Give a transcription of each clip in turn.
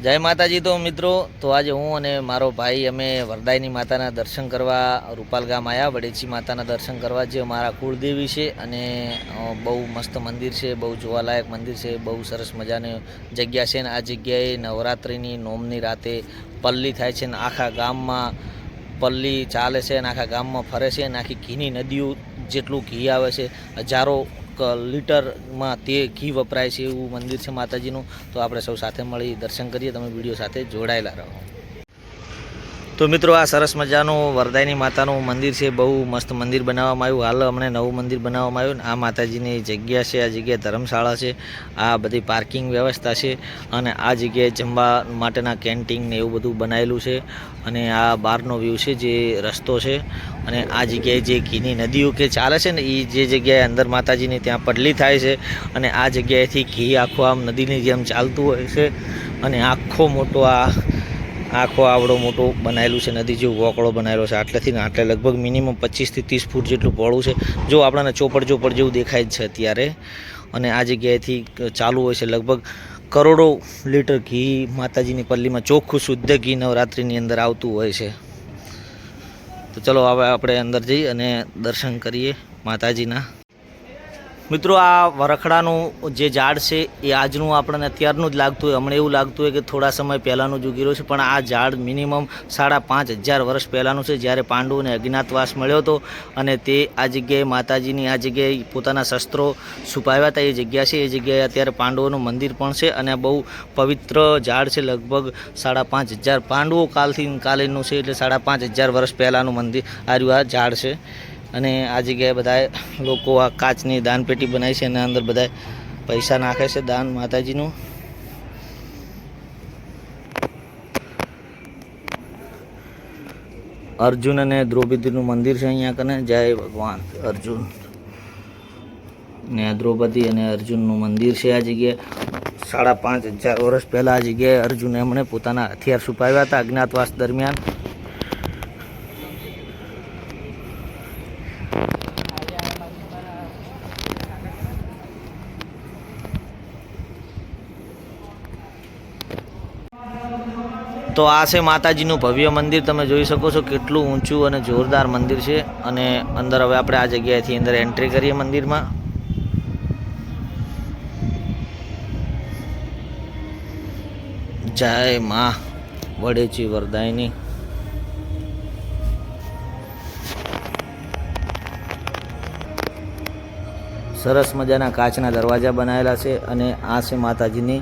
જય માતાજી તો મિત્રો, તો આજે હું અને મારો ભાઈ અમે વરદાયની માતાના દર્શન કરવા રૂપાલ ગામ આવ્યા વડેચી માતાના દર્શન કરવા, જે મારા કુળદેવી છે અને બહુ મસ્ત મંદિર છે, બહુ જોવાલાયક મંદિર છે, બહુ સરસ મજાની જગ્યા છે ને આ જગ્યાએ નવરાત્રિની નોમની રાતે પલ્લી થાય છે ને આખા ગામમાં પલ્લી ચાલે છે અને આખા ગામમાં ફરે છે અને આખી ઘીની નદીઓ જેટલું ઘી આવે છે, હજારો લીટરમાં તે ઘી વપરાય છે એવું મંદિર છે માતાજીનું. તો આપણે સૌ સાથે મળી દર્શન કરીએ. તમે વીડિયો સાથે જોડાયેલા રહો. તો મિત્રો આ સરસ મજાનું વરદાયની માતાનું મંદિર છે. બહુ મસ્ત મંદિર બનાવવામાં આવ્યું. હાલ અમને નવું મંદિર બનાવવામાં આવ્યું. આ માતાજીની જગ્યા છે, આ જગ્યાએ ધર્મશાળા છે. આ બધી પાર્કિંગ વ્યવસ્થા છે અને આ જગ્યાએ જમવા માટેના કેન્ટીન ને એવું બધું બનાવેલું છે અને આ બહારનો વ્યૂ છે જે રસ્તો છે અને આ જગ્યાએ જે ઘીની નદીઓ કે ચાલે છે ને એ જે જગ્યાએ અંદર માતાજીની ત્યાં પડલી થાય છે અને આ જગ્યાએથી ઘી આખું આમ નદીની જેમ ચાલતું હોય છે અને આખો મોટો આ આખો આવડો મોટો બનાવેલું છે, નદી જેવું વોકળો બનાવેલો છે. આટલેથી ને આટલે લગભગ મિનિમમ પચીસથી ત્રીસ ફૂટ જેટલું પહોળું છે. જો આપણને ચોપડ ચોપડ જેવું દેખાય જ છે અત્યારે. અને આ જગ્યાએથી ચાલુ હોય છે લગભગ કરોડો લીટર ઘી માતાજીની પલ્લીમાં ચોખ્ખું શુદ્ધ ઘી નવરાત્રિની અંદર આવતું હોય છે. તો ચલો હવે આપણે અંદર જઈ અને દર્શન કરીએ માતાજીના. મિત્રો, આ વરખડાનું જે ઝાડ છે, એ આજનું આપણને અત્યારનું જ લાગતું હોય. હમણાં એવું લાગતું હોય કે થોડા સમય પહેલાંનું જ ઉગી છે, પણ આ ઝાડ મિનિમમ સાડા પાંચ હજાર વર્ષ પહેલાંનું છે, જ્યારે પાંડવોને અજ્ઞાતવાસ મળ્યો હતો અને તે આ જગ્યાએ માતાજીની આ જગ્યાએ પોતાના શસ્ત્રો છુપાવ્યા હતા. એ જગ્યા છે, એ જગ્યાએ અત્યારે પાંડવોનું મંદિર પણ છે અને બહુ પવિત્ર ઝાડ છે, લગભગ સાડા પાંચ હજાર પાંડવો કાલથી કાલેનું છે, એટલે સાડા પાંચ હજાર વર્ષ પહેલાંનું મંદિર, આ આ ઝાડ છે. અને આ જગ્યાએ બધા લોકો આ કાચની દાનપેટી બનાવી છે અને અંદર બધા પૈસા નાખે છે દાન માતાજીનું. અર્જુન અને દ્રૌપદીનું મંદિર છે અહીંયા કને? જય ભગવાન, અર્જુન. ને દ્રૌપદી અને અર્જુનનું મંદિર છે આ જગ્યાએ. સાડા પાંચ હજાર વર્ષ પહેલાં આ જગ્યાએ અર્જુન એમણે પોતાના હથિયાર છુપાવ્યા હતા અજ્ઞાતવાસ દરમિયાન. તો આ છે માતાજીનું ભવ્ય મંદિર. તમે જોઈ શકો છો કેટલું ઊંચું અને જોરદાર મંદિર છે. અને અંદર હવે આપણે આ જગ્યાએથી અંદર એન્ટ્રી કરીએ મંદિરમાં. જય મા વડેચી વરદાયની. સરસ મજાના કાચના દરવાજા બનાવેલા છે અને આ છે માતાજીની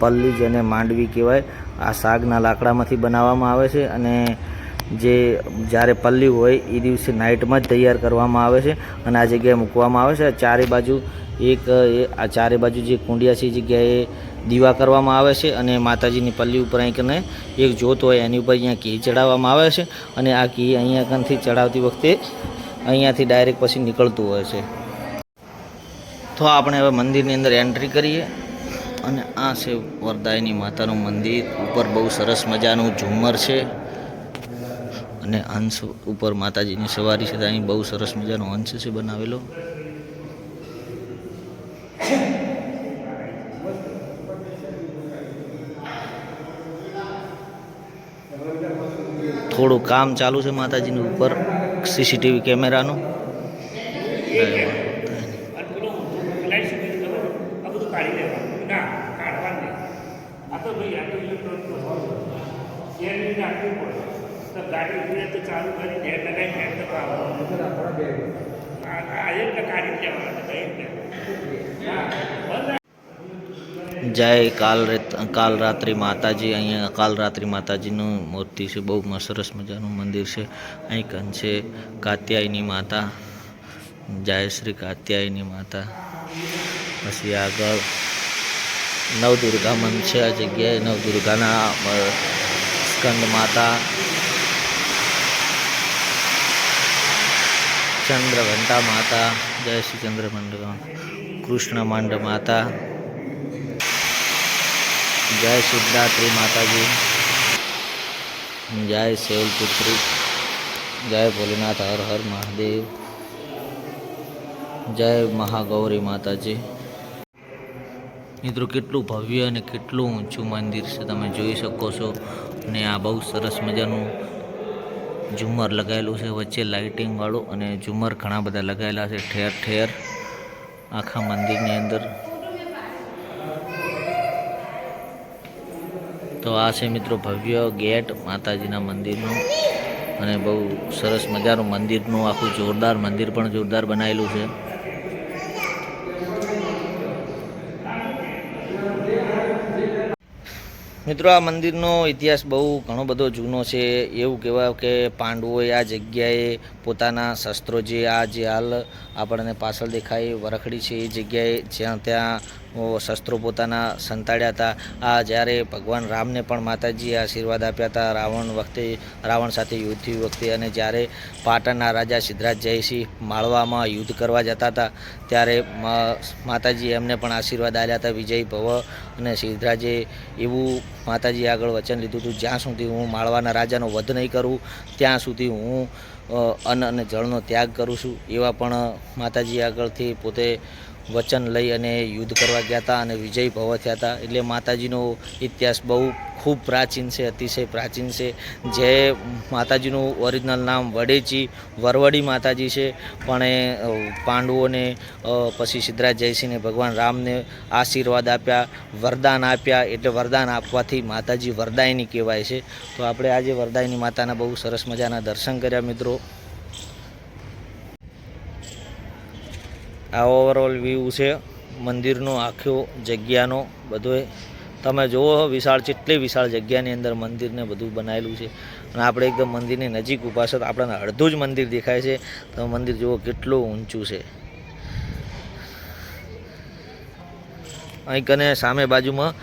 પલ્લી જેને માંડવી કહેવાય. આ સાગના લાકડામાંથી બનાવવામાં આવે છે અને જે જ્યારે પલ્લી હોય એ દિવસે નાઇટમાં જ તૈયાર કરવામાં આવે છે અને આ જગ્યાએ મૂકવામાં આવે છે. ચારે બાજુ એક આ ચારે બાજુ જે કુંડિયા છે એ જગ્યાએ દીવા કરવામાં આવે છે અને માતાજીની પલ્લી ઉપર અહીં કને એક જોત હોય એની ઉપર અહીંયા ઘી ચડાવવામાં આવે છે અને આ ઘી અહીંયા કંથી ચડાવતી વખતે અહીંયાથી ડાયરેક્ટ પછી નીકળતું હોય છે. તો આપણે હવે મંદિરની અંદર એન્ટ્રી કરીએ. અને આ છે વરદાયની માતાનું મંદિર. ઉપર બહુ સરસ મજાનું ઝુમ્મર છે. અને અંશ ઉપર માતાજીની સવારી છે. અહીં બહુ સરસ મજાનો અંશ છે બનાવેલો. થોડું કામ ચાલુ છે માતાજીનું ઉપર. સીસીટીવી કેમેરાનું લાઈટ સુધી ખબર આ બધું કાઢી લેવાનું ના કાઢવાનું નહીં આ તો ભાઈ આ તો ઇલેક્ટ્રોનિકનો ભાવ એ રીતે આપવું પડે તો ગાડી ઊભી તો ચાલુ કરી નેટ લગાવી નેટ તો પાડવાનું. આ આ એક તો કાઢી જ લેવાના હતા એક ને હા બંધ જય કાલ કાલ રાત્રિ માતાજી. અહીંયા કાલ રાત્રિ માતાજીનું મૂર્તિ છે, બહુ સરસ મજાનું મંદિર છે. અહીં કંછે કાત્યાયની માતા. જય શ્રી કાત્યાયની માતા. પછી આગળ નવદુર્ગા મન છે આ જગ્યાએ. નવદુર્ગાના સ્કંદ માતા. ચંદ્રઘંટા માતા જય શ્રી ચંદ્રમંડ કૃષ્ણ માંડ માતા જય સિદ્ધાત્રી માતાજી જય શૈલપુત્રી જય ભોલેનાથ હર હર મહાદેવ જય મહાગૌરી માતાજી મિત્રો કેટલું ભવ્ય અને કેટલું ઊંચું મંદિર છે તમે જોઈ શકો છો. અને આ બહુ સરસ મજાનું ઝુમર લગાવેલું છે વચ્ચે લાઇટિંગ વાળું અને ઝુમર ઘણા બધા લગાવેલા છે, ઠેર ઠેર આખા મંદિરની અંદર. તો આ છે મિત્રો ભવ્ય ગેટ માતાજીના મંદિરનું અને બહુ સરસ મજાનું મંદિરનું આખું જોરદાર મંદિર પણ જોરદાર બનાવેલું છે. મિત્રો, આ મંદિરનો ઇતિહાસ બહુ ઘણો બધો જૂનો છે. એવું કહેવાય કે પાંડવોએ આ જગ્યાએ પોતાના શસ્ત્રો જે આ જે હાલ આપણને પાછળ દેખાય, વરખડી છે એ જગ્યાએ જ્યાં ત્યાં શસ્ત્રો પોતાના સંતાડ્યા હતા. આ જ્યારે ભગવાન રામને પણ માતાજીએ આશીર્વાદ આપ્યા હતા, રાવણ વખતે, રાવણ સાથે યુદ્ધ થયું વખતે અને જ્યારે પાટણના રાજા સિદ્ધરાજ જયસિંહ માળવામાં યુદ્ધ કરવા જતા હતા, ત્યારે માતાજી એમને પણ આશીર્વાદ આપ્યા હતા, વિજય ભવ અને સિદ્ધરાજે એવું માતાજી આગળ વચન લીધું હતું, જ્યાં સુધી હું માળવાના રાજાનો વધ નહીં કરું, ત્યાં સુધી હું અન્ન અને જળનો ત્યાગ કરું છું. એવા પણ માતાજી આગળથી પોતે વચન લઈ અને યુદ્ધ કરવા ગયા હતા અને વિજય ભવ થયા હતા. એટલે માતાજીનો ઇતિહાસ બહુ ખૂબ પ્રાચીન છે, અતિશય પ્રાચીન છે. જે માતાજીનું ઓરિજિનલ નામ વડેચી, વરવડી માતાજી છે. પણ એ પાંડવોને પછી સિદ્ધરાજ જયસિંહને ભગવાન રામને આશીર્વાદ આપ્યા. વરદાન આપ્યા, એટલે વરદાન આપવાથી માતાજી વરદાયની કહેવાય છે. તો આપણે આજે વરદાયની માતાના બહુ સરસ મજાના દર્શન કર્યા મિત્રો. આ ઓવરઓલ વ્યૂ છે, મંદિરનો, આખો જગ્યાનો બધોય. તમે જુઓ, વિશાળ, જેટલી વિશાળ જગ્યાની અંદર મંદિરને બધું બનાવેલું છે. અને આપણે એકદમ મંદિરની નજીક ઊભા છે, તો આપણને અડધું જ મંદિર દેખાય છે. તો મંદિર જુઓ, કેટલું ઊંચું છે. અહીં કને સામે બાજુમાં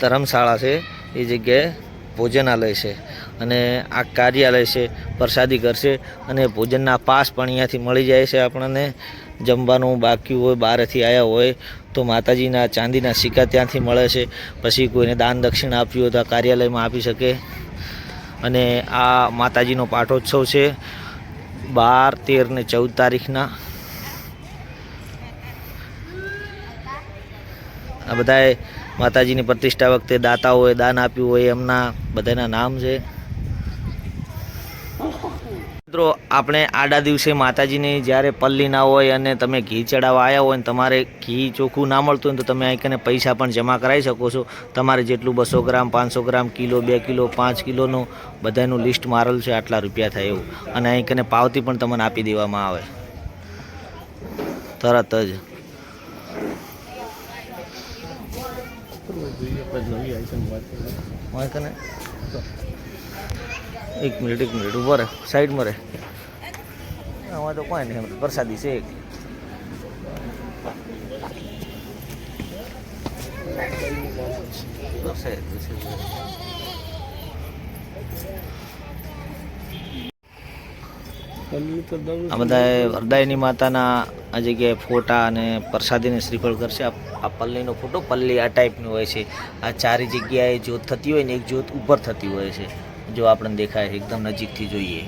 ધર્મશાળા છે. એ જગ્યાએ ભોજનાલય છે અને આ કાર્યાલય છે, પ્રસાદી ઘર છે અને ભોજનના પાસ પણ અહીંયાથી મળી જાય છે આપણને. જમવાનું બાકી હોય, બહારથી આવ્યા હોય તો માતાજીના ચાંદીના સિક્કા ત્યાંથી મળે છે. પછી કોઈને દાન દક્ષિણ આપ્યું હોય તો આ કાર્યાલયમાં આપી શકે. અને આ માતાજીનો પાઠોત્સવ છે બાર, તેર ને ચૌદ તારીખના. આ બધાએ માતાજીની પ્રતિષ્ઠા વખતે દાતાઓએ દાન આપ્યું હોય, એમના બધાના નામ છે. મિત્રો, આપણે આડા દિવસે માતાજીની જ્યારે પલ્લી ના હોય અને તમે ઘી ચડાવવા આવ્યા હોય ને તમારે ઘી ચોખ્ખું ના મળતું હોય તો તમે અહીં પૈસા પણ જમા કરાવી શકો છો. તમારે જેટલું બસો ગ્રામ, પાંચસો ગ્રામ, કિલો, બે કિલો, પાંચ કિલોનું બધાનું લિસ્ટ મારેલું છે, આટલા રૂપિયા થાય એવું. અને અહીં પાવતી પણ તમને આપી દેવામાં આવે. તરત જ. હોય કને એક મિનિટ એક મિનિટ, ઊભો રહે, સાઈડમાં રહે. આમાં તો કોઈ નહીં પ્રસાદી છે એક. પ્રસાદી છે. આ બધા વરદાયની માતાના આ જગ્યાએ ફોટા અને પ્રસાદીને શ્રીફળ કરશે. આ પલ્લીનો ફોટો, પલ્લી આ ટાઈપની હોય છે. આ ચારે જગ્યાએ જ્યોત થતી હોય ને એક જ્યોત ઉપર થતી હોય છે. જો આપણને દેખાય, એકદમ નજીકથી જોઈએ.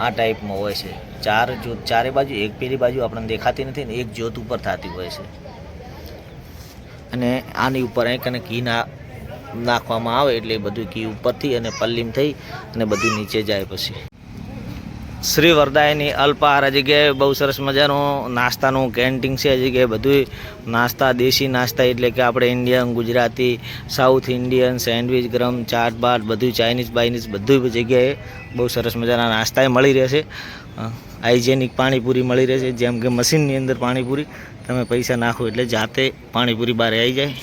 આ ટાઈપમાં હોય છે. ચાર જ્યોત, ચારે બાજુ, એક પેલી બાજુ આપણને દેખાતી નથી ને એક જ્યોત ઉપર થતી હોય છે. અને આની ઉપર એક અને ઘી ના નાખવામાં આવે એટલે બધું ઘી ઉપરથી અને પલ્લીમ થઈ અને બધું નીચે જાય પછી. શ્રી વરદાયની અલ્પાહાર. આ જગ્યાએ બહુ સરસ મજાનું નાસ્તાનું કેન્ટીન છે. આ જગ્યાએ બધું નાસ્તા, દેશી નાસ્તા એટલે કે આપણે Indian, Gujarati, south Indian, sandwich, ગરમ ચાટ બાટ બધું ચાઇનીઝ, બાઇનીઝ બધું જગ્યાએ બહુ સરસ મજાના નાસ્તાએ મળી રહેશે. હાઇજેનિક પાણીપુરી મળી રહેશે. જેમ કે મશીનની અંદર પાણીપુરી. તમે પૈસા નાખો એટલે જાતે પાણીપુરી બહાર આવી જાય.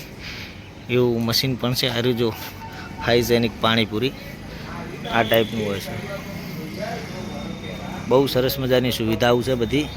એવું મશીન પણ છે. હારું જો હાઇજેનિક પાણીપુરી. આ ટાઈપનું હોય છે. બહુ સરસ મજાની સુવિધાઓ છે બધી.